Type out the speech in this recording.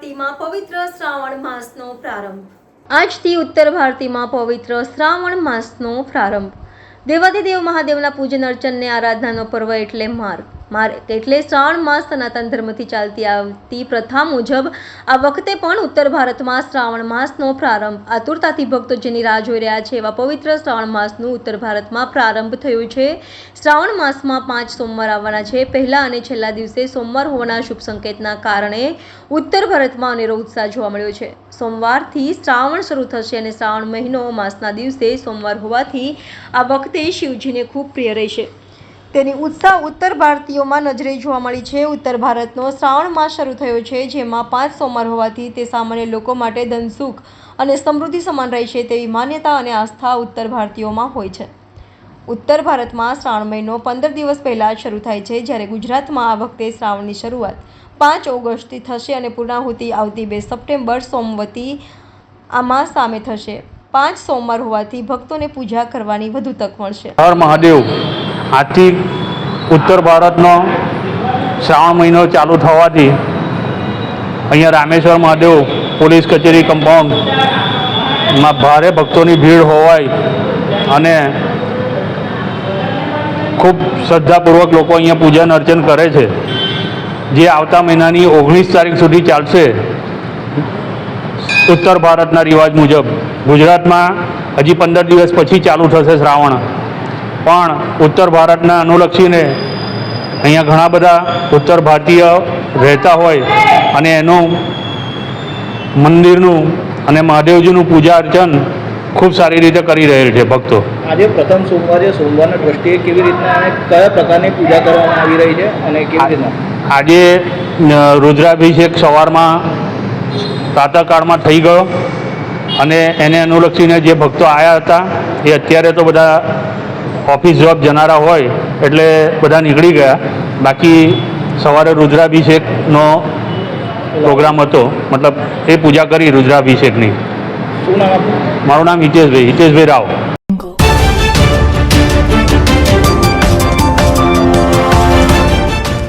ભારતીમાં પવિત્ર શ્રાવણ માસનો પ્રારંભ. આજથી ઉત્તર ભારતીમાં પવિત્ર શ્રાવણ માસનો પ્રારંભ. દેવાધિદેવ મહાદેવના પૂજન અર્ચનને આરાધનાનો પર્વ એટલે માર્ગ. માર્ગ એટલે શ્રાવણ માસ સનાતન ધર્મથી ચાલતી આવતી પ્રથા મુજબ આ વખતે પણ ઉત્તર ભારતમાં શ્રાવણ માસનો પ્રારંભ, આતુરતાથી ભક્તો જેની રાહ જોઈ રહ્યા છે એવા પવિત્ર શ્રાવણ માસનું ઉત્તર ભારતમાં પ્રારંભ થયો છે. શ્રાવણ માસમાં પાંચ સોમવાર આવવાના છે. પહેલા અને છેલ્લા દિવસે સોમવાર હોવાના શુભ સંકેતના કારણે ઉત્તર ભારતમાં અનેરો ઉત્સાહ જોવા મળ્યો છે. સોમવારથી શ્રાવણ શરૂ થશે અને શ્રાવણ મહિનો માસના દિવસે સોમવાર હોવાથી આ વખતે શિવજીને ખૂબ પ્રિય રહેશે. તેની ઉત્સાહ ઉત્તર ભારતીયોમાં નજરે જોવા મળી છે. ઉત્તર ભારતનો શ્રાવણ માસ શરૂ થયો છે, જેમાં પાંચ સોમવાર હોવાથી તે સામાન્ય લોકો માટે ધનસુખ અને સમૃદ્ધિ સમાન રહે છે તેવી માન્યતા અને આસ્થા ઉત્તર ભારતીયોમાં હોય છે. ઉત્તર ભારતમાં શ્રાવણ મહિનો પંદર દિવસ પહેલાં શરૂ થાય છે, જ્યારે ગુજરાતમાં આ વખતે શ્રાવણની શરૂઆત પાંચ ઓગસ્ટથી થશે અને પૂર્ણાહુતિ આવતી બે સપ્ટેમ્બર સોમવતી આમાં સામે થશે. પાંચ સોમવાર હોવાથી ભક્તોને પૂજા કરવાની વધુ તક મળશે. હર મહાદેવ આથી ઉત્તર ભારતનો શ્રાવણ મહિનો ચાલુ થવાથી અહીંયા રામેશ્વર મહાદેવ પોલીસ કચેરી કમ્પાઉન્ડમાં ભારે ભક્તોની ભીડ હોવાય અને ખૂબ શ્રદ્ધાપૂર્વક લોકો અહીંયા પૂજન અર્ચન કરે છે. જે આવતા મહિનાની ઓગણીસ તારીખ સુધી ચાલશે. ઉત્તર ભારતના રિવાજ મુજબ ગુજરાતમાં હજી પંદર દિવસ પછી ચાલુ થશે શ્રાવણ. પણ ઉત્તર ભારતના અનુલક્ષીને અહીંયા ઘણા બધા ઉત્તર ભારતીય રહેતા હોય અને એનું મંદિરનું અને મહાદેવજીનું પૂજા અર્ચન ખૂબ સારી રીતે કરી રહેલ છે ભક્તો. આજે પ્રથમ સોમવારે સોમવારના દ્રષ્ટિએ કેવી રીતના અને કયા પ્રકારની પૂજા કરવામાં આવી રહી છે અને કેવી રીતના? આજે રુદ્રાભિષેક સવારમાં પ્રાતઃકાળમાં થઈ ગયો અને એને અનુલક્ષીને જે ભક્તો આવ્યા હતા એ અત્યારે તો બધા ઓફિસ જોબ જનારા હોય એટલે બધા નીકળી ગયા. બાકી સવારે રુદ્રાભિષેકનો પ્રોગ્રામ હતો મતલબ એ પૂજા કરી રુદ્રાભિષેકની. મારું નામ હિતેશભાઈ હિતેશભાઈ રાવ.